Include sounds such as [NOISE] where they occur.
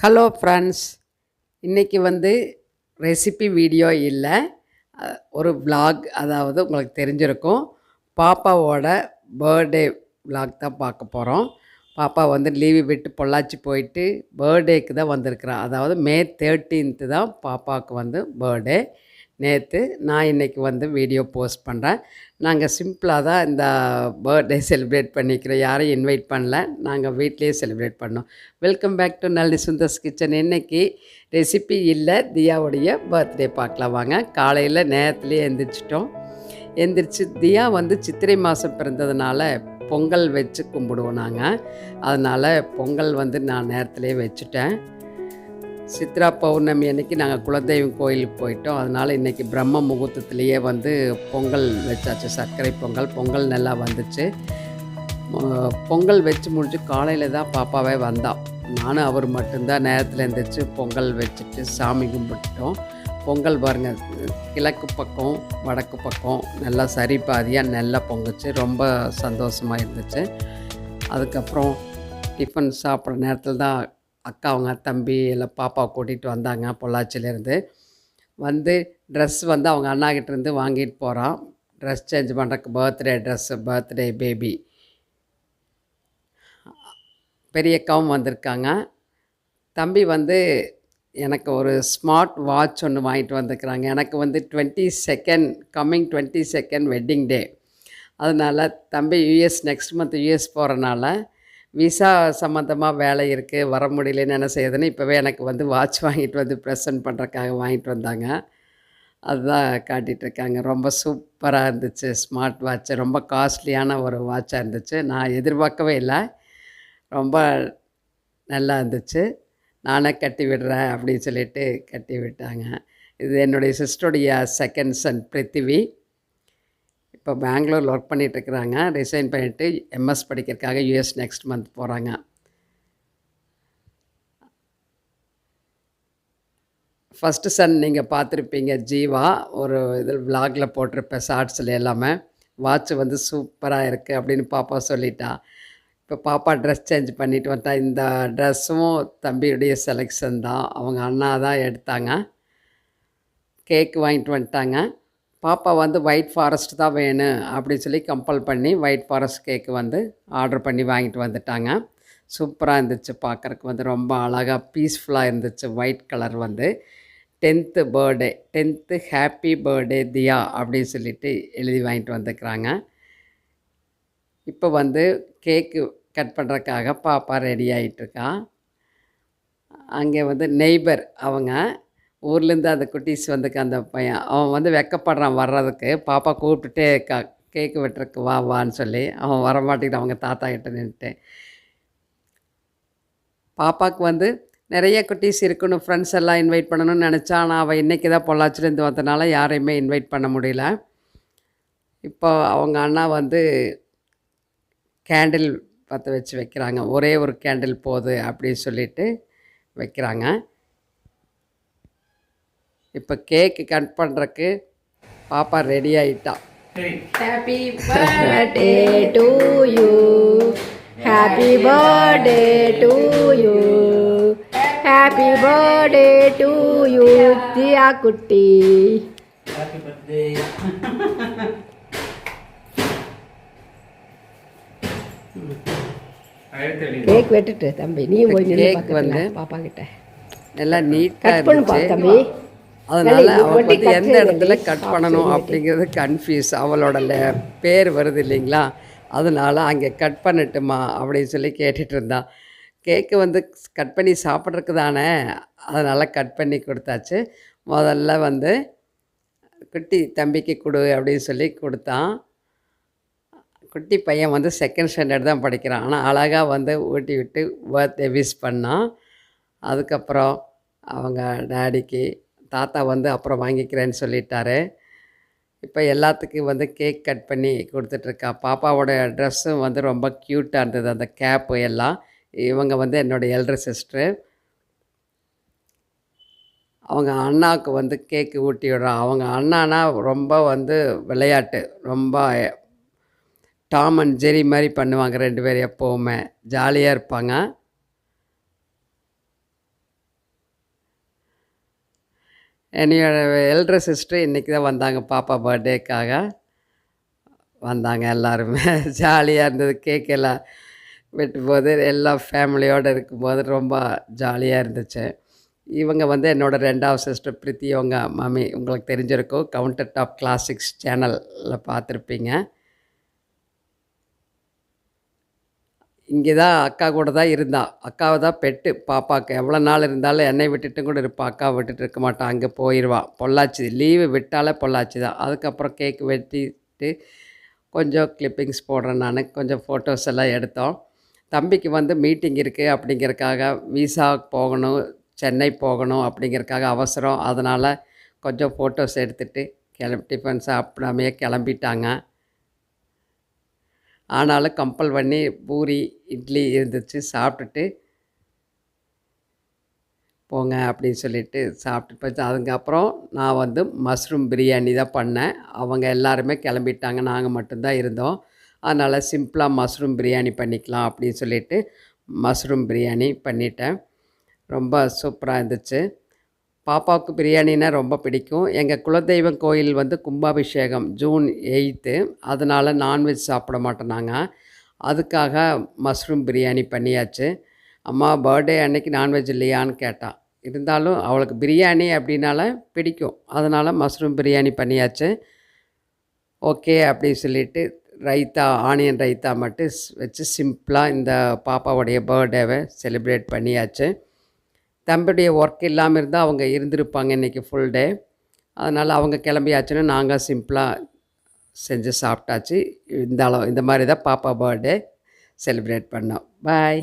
Hello friends இன்றைக்கி வந்து recipe video இல்லை. ஒரு vlog அதாவது உங்களுக்கு தெரிஞ்சிருக்கும். பாப்பாவோட பர்த்டே vlog தான் பார்க்க போகிறோம் பாப்பா வந்து லீவு விட்டு பொள்ளாச்சி போயிட்டு பர்த்டேக்கு தான் வந்திருக்கிறான் அதாவது மே தேர்ட்டீன்த்து தான் பாப்பாவுக்கு வந்து பர்த்டே நேற்று நான் இன்றைக்கி வந்து வீடியோ போஸ்ட் பண்ணுறேன் நாங்கள் சிம்பிளாக தான் இந்த பர்த்டே செலிப்ரேட் பண்ணிக்கிறோம் யாரையும் இன்வைட் பண்ணல. நாங்கள் வீட்லேயே செலிப்ரேட் பண்ணோம். Welcome back to Nalli Sundars kitchen. இன்னைக்கு ரெசிபி இல்லை தியாவுடைய பர்த்டே பார்க்கலாம் வாங்க. காலையில் நேரத்துலேயே எந்திரிச்சிட்டோம். எந்திரிச்சு தியா வந்து சித்திரை மாதம் பிறந்ததுனால பொங்கல் வச்சு கும்பிடுவோம் நாங்கள் அதனால் பொங்கல் வந்து நான் நேரத்துலேயே வச்சுட்டேன். சித்ரா பௌர்ணமி அன்னைக்கு நாங்கள் குலதெய்வம் கோயிலுக்கு போயிட்டோம். அதனால் இன்றைக்கி பிரம்ம முகூர்த்தத்துலேயே வந்து பொங்கல் வச்சாச்சு. சர்க்கரை பொங்கல் பொங்கல் நல்லா வந்துச்சு. பொங்கல் வச்சு முடிச்சு காலையில் தான் பாப்பாவே வந்தான். நானும் அவர் மட்டும்தான் நேரத்தில் இருந்துச்சு பொங்கல் வச்சுட்டு சாமி கும்பிட்டோம். பொங்கல் பாருங்கள் கிழக்கு பக்கம் வடக்கு பக்கம் நல்லா சரி பாதியாக நல்லா பொங்குச்சு. ரொம்ப சந்தோஷமாக இருந்துச்சு. அதுக்கப்புறம் டிஃபன் சாப்பிட்ற நேரத்தில் தான் அக்கா அவங்க தம்பி எல்லாம் பாப்பாவை கூட்டிகிட்டு வந்தாங்க பொள்ளாச்சியிலேருந்து. வந்து ட்ரெஸ் வந்து அவங்க அண்ணாக்கிட்டேருந்து வாங்கிட்டு போகிறான் ட்ரெஸ் சேஞ்ச் பண்ணுறக்கு பர்த்டே ட்ரெஸ்ஸு பர்த்டே பேபி பெரிய அக்காவும் வந்திருக்காங்க. தம்பி வந்து எனக்கு ஒரு ஸ்மார்ட் வாட்ச் ஒன்று வாங்கிட்டு வந்துருக்குறாங்க. எனக்கு வந்து twenty second coming twenty second wedding day அதனால் தம்பி யூஎஸ் நெக்ஸ்ட் மந்த் யூஎஸ் போகிறனால விசா சம்மந்தமாக வேலை இருக்குது வர முடியலன்னு என்ன செய்யுதுன்னு இப்போவே எனக்கு வந்து வாட்ச் வாங்கிட்டு வந்து ப்ரெசன்ட் பண்ணுறக்காக வாங்கிட்டு வந்தாங்க. அதுதான் காட்டிகிட்டு இருக்காங்க. ரொம்ப சூப்பராக இருந்துச்சு. ஸ்மார்ட் வாட்ச் ரொம்ப காஸ்ட்லியான ஒரு வாட்சாக இருந்துச்சு. நான் எதிர்பார்க்கவே இல்லை. ரொம்ப நல்லா இருந்துச்சு. நானே கட்டி விடுறேன் அப்படின்னு சொல்லிட்டு கட்டி விட்டாங்க. இது என்னுடைய சிஸ்டருடைய செகண்ட் சன் பிருத்திவி. இப்போ பெங்களூரில் ஒர்க் பண்ணிகிட்ருக்குறாங்க இருக்கிறாங்க ரிசைன் பண்ணிவிட்டு எம்எஸ் படிக்கிறதுக்காக யூஎஸ் நெக்ஸ்ட் மந்த் போகிறாங்க ஃபஸ்ட்டு சன் நீங்கள் பார்த்துருப்பீங்க ஜீவா. ஒரு இதில் விலாகில் போட்டிருப்பேன் ஷார்ட்ஸில் எல்லாமே. வாட்ச் வந்து சூப்பராக இருக்குது அப்படின்னு பாப்பா சொல்லிட்டா. இப்போ பாப்பா ட்ரெஸ் சேஞ்ச் பண்ணிட்டு வந்தா இந்த ட்ரெஸ்ஸும் தம்பியுடைய செலெக்ஷன் தான். அவங்க அண்ணா தான் எடுத்தாங்க. கேக் வாங்கிட்டு வந்துட்டாங்க. பாப்பா வந்து ஒயிட் ஃபாரஸ்ட் தான் வேணும் அப்படின்னு சொல்லி கம்பல் பண்ணி ஒயிட் ஃபாரஸ்ட் கேக்கு வந்து ஆர்டர் பண்ணி வாங்கிட்டு வந்துட்டாங்க. சூப்பராக இருந்துச்சு பார்க்குறக்கு வந்து ரொம்ப அழகாக பீஸ்ஃபுல்லாக இருந்துச்சு ஒயிட் கலர் வந்து. Tenth birthday tenth happy birthday Tia அப்படின்னு சொல்லிட்டு எழுதி வாங்கிட்டு வந்துக்கிறாங்க. இப்போ வந்து கேக்கு கட் பண்ணுறதுக்காக பாப்பா ரெடி ஆகிட்டுருக்கா அங்கே வந்து நெய்பர் அவங்க ஊர்லேருந்து அந்த குட்டீஸ் வந்துக்கு அந்த பையன். அவன் வந்து வெக்கப்படுறான் வர்றதுக்கு. பாப்பா கூப்பிட்டுட்டே கா கேக்கு வெட்டுறக்கு வா வான்னு சொல்லி அவன் வர மாட்டேங்கிறான் அவங்க தாத்தா கிட்ட நின்றுட்டு பாப்பாவுக்கு வந்து நிறைய குட்டீஸ் இருக்கணும் ஃப்ரெண்ட்ஸ் எல்லாம் இன்வைட் பண்ணணும்னு நினச்சா ஆனால் அவள் இன்றைக்கி தான் பொள்ளாச்சிலேருந்து வந்தனால யாரையுமே இன்வைட் பண்ண முடியல. இப்போ அவங்க அண்ணா வந்து கேண்டில் பற்ற வச்சு வைக்கிறாங்க. ஒரே ஒரு கேண்டில் போகுது அப்படின்னு சொல்லிட்டு வைக்கிறாங்க. இப்போ கேக்கு கட் பண்ணுறக்கு பாப்பா ரெடி ஆகிட்டா Happy birthday to you. Happy birthday to you. Happy birthday to you, Tia Kutti. Happy birthday. Cake வெட்டுட்டு தம்பி நீ போய் பக்கத்துல, வந்து பாப்பா கிட்ட நல்லா நீட்டாக கட் இருந்துச்சு தம்பி அதனால் அவளுக்கு வந்து எந்த இடத்துல. கட் பண்ணணும். அப்படிங்கிறது கன்ஃபியூஸ் அவளோட பேர் வருது இல்லைங்களா? அதனால் அங்கே கட் பண்ணட்டுமா அப்படின்னு சொல்லி கேட்டுட்டு இருந்தான் கேக்கு வந்து கட் பண்ணி சாப்பிட்றதுக்கு தானே? அதனால் கட் பண்ணி கொடுத்தாச்சு. முதல்ல வந்து குட்டி தம்பிக்கு கொடு அப்படின்னு சொல்லி கொடுத்தான். குட்டி பையன் வந்து செகண்ட் ஸ்டாண்டர்ட் தான் படிக்கிறான். ஆனால் அழகாக வந்து ஊட்டி விட்டு பர்த்டே விஷ் பண்ணான். அதுக்கப்புறம் அவங்க டாடிக்கு தாத்தா வந்து அப்புறம் வாங்கிக்கிறேன்னு சொல்லிட்டாரு. இப்போ எல்லாத்துக்கும் வந்து கேக் கட் பண்ணி கொடுத்துட்ருக்கா. பாப்பாவோட ட்ரெஸ்ஸும் வந்து ரொம்ப க்யூட்டாக இருந்தது அந்த கேப்பு எல்லாம். இவங்க வந்து என்னோடய எல்டர் சிஸ்டரு அவங்க அண்ணாவுக்கு வந்து கேக்கு ஊட்டி விடுறான் அவங்க அண்ணானா ரொம்ப வந்து விளையாட்டு ரொம்ப டாம் அண்ட் ஜெரி மாதிரி பண்ணுவாங்க ரெண்டு பேரும் எப்போவுமே. ஜாலியாக இருப்பாங்க. என்னையோட எல்டர் சிஸ்டர் இன்றைக்கி தான் வந்தாங்க. பாப்பா பர்த்டேக்காக வந்தாங்க எல்லாருமே. [LAUGHS] ஜாலியாக இருந்தது. கேக் எல்லாம் வெட்டும்போது எல்லா ஃபேமிலியோடு இருக்கும்போது ரொம்ப ஜாலியாக இருந்துச்சு. இவங்க வந்து என்னோட ரெண்டாவது சிஸ்டர் பிரித்தி அவங்க மம்மி உங்களுக்கு தெரிஞ்சிருக்கும். கவுண்டர் டாப் கிளாசிக்ஸ் சேனலில் பார்த்துருப்பீங்க. இங்கே தான் அக்கா கூட தான் இருந்தாள் அக்காவை தான் பெட்டு. பாப்பாவுக்கு எவ்வளோ நாள் இருந்தாலும் என்னை விட்டுட்டு கூட இருப்பா. அக்கா விட்டுட்டு இருக்க மாட்டான் அங்கே போயிடுவா பொள்ளாச்சி. லீவு விட்டாலே பொள்ளாச்சி தான். அதுக்கப்புறம் கேக் வெட்டிட்டு கொஞ்சம் கிளிப்பிங்ஸ் போடுறேன் நான். கொஞ்சம் ஃபோட்டோஸ் எல்லாம் எடுத்தோம். தம்பிக்கு வந்து மீட்டிங் இருக்குது அப்படிங்கிறதுக்காக விசா போகணும் சென்னை போகணும் அப்படிங்கிறதுக்காக அவசரம். அதனால் கொஞ்சம் ஃபோட்டோஸ் எடுத்துகிட்டு கிளம்பி டிஃபன் சாப்பிடாமையே கிளம்பிட்டாங்க. ஆனாலும் கம்பல் பண்ணி பூரி இட்லி இருந்துச்சு சாப்பிட்டுட்டு போங்க அப்படின்னு சொல்லிட்டு சாப்பிட்டு போச்சு. அதுக்கப்புறம் நான் வந்து மஷ்ரூம் பிரியாணி தான் பண்ணேன். அவங்க எல்லாருமே கிளம்பிட்டாங்க. நாங்கள் மட்டும்தான் இருந்தோம். அதனால் சிம்பிளாக மஷ்ரூம் பிரியாணி பண்ணிக்கலாம் அப்படின்னு சொல்லிட்டு மஷ்ரூம் பிரியாணி பண்ணிட்டேன். ரொம்ப சூப்பராக இருந்துச்சு. பாப்பாவுக்கு பிரியாணினா ரொம்ப பிடிக்கும். எங்கள் குலதெய்வம் கோயில் வந்து கும்பாபிஷேகம் ஜூன் எயித்து. அதனால் நான்வெஜ் சாப்பிட மாட்டோம் நாங்கள் அதுக்காக மஷ்ரூம் பிரியாணி பண்ணியாச்சு. அம்மா பர்த்டே அன்னைக்கு நான்வெஜ் இல்லையான்னு கேட்டான் இருந்தாலும் அவளுக்கு பிரியாணி அப்படின்னால பிடிக்கும். அதனால் மஷ்ரூம் பிரியாணி பண்ணியாச்சு. ஓகே அப்படின்னு சொல்லிட்டு ரைத்தா ஆனியன் ரைத்தா மட்டும் வச்சு சிம்பிளாக இந்த பாப்பாவுடைய பர்த்டேவை செலிப்ரேட் பண்ணியாச்சு. தம்பியுடைய ஒர்க் இல்லாமல் இருந்தால் அவங்க இருந்திருப்பாங்க இன்றைக்கி ஃபுல் டே அதனால் அவங்க கிளம்பியாச்சுன்னா நாங்கள் சிம்பிளாக செஞ்சு சாப்பிட்டாச்சு. இந்த அளவு இந்த மாதிரி தான் பாப்பா பர்த்டே செலிப்ரேட் பண்ணோம். பாய்